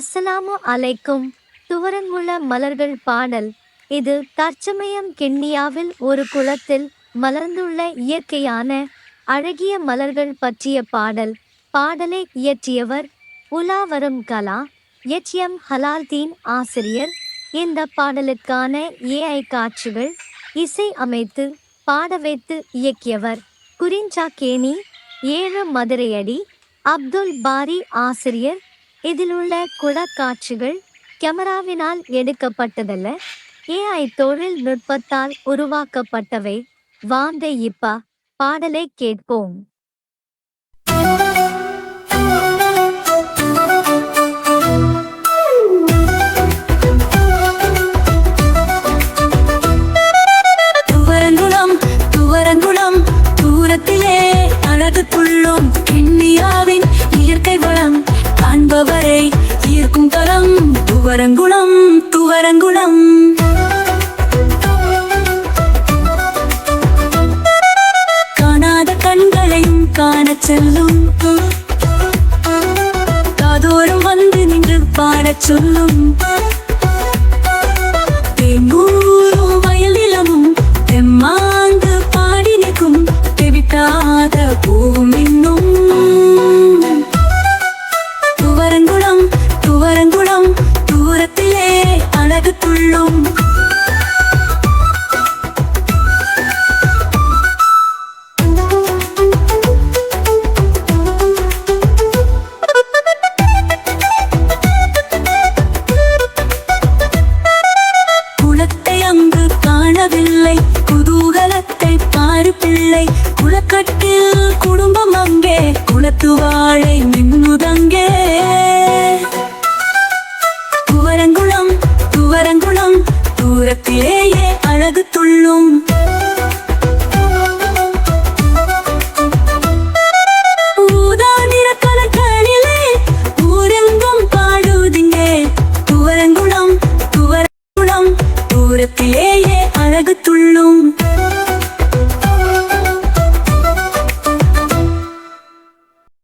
அஸ்ஸலாமு அலைக்கும். துவரங்குள மலர்கள் பாடல். இது தற்சமயம் கென்னியாவில் ஒரு குளத்தில் மலர்ந்துள்ள இயற்கையான அழகிய மலர்கள் பற்றிய பாடல். பாடலை இயற்றியவர் உலாவரும் கலா எச்எம் ஹலால்தீன் ஆசிரியர். இந்த பாடலுக்கான ஏஐ காட்சிகள் இசை அமைத்து பாட வைத்து இயக்கியவர் குறிஞ்சாக்கேணி ஏழு மதுரையடி அப்துல் பாரி ஆசிரியர். இதிலுள்ள குடக்காட்சிகள் கேமராவினால் எடுக்கப்பட்டதல்ல. ஏஐ தொழில் நுட்பத்தால் உருவாக்கப்பட்டவை. வாந்த இப்பா பாடலை கேட்போம். துவரங்குளம் துவரங்குளம் தூரத்திலே அழகு துவரங்குளம் துவரங்குளம் துவரங்குளம். காணாத கண்களையும் காணச் செல்லும். காதோறும் வந்து நின்று பாடச் சொல்லும். அழகு துள்ளும். குளத்தை அங்கு காணவில்லை. குதூகலத்தை பாரு பிள்ளை. குளக்கட்டில் குடும்பம் அங்கே. குளத்து வாழை உள்ளேயே அழகு துள்ளும். துவரங்குளம் துவரங்குளம் தூரத்திலேயே அழகு துள்ளும்.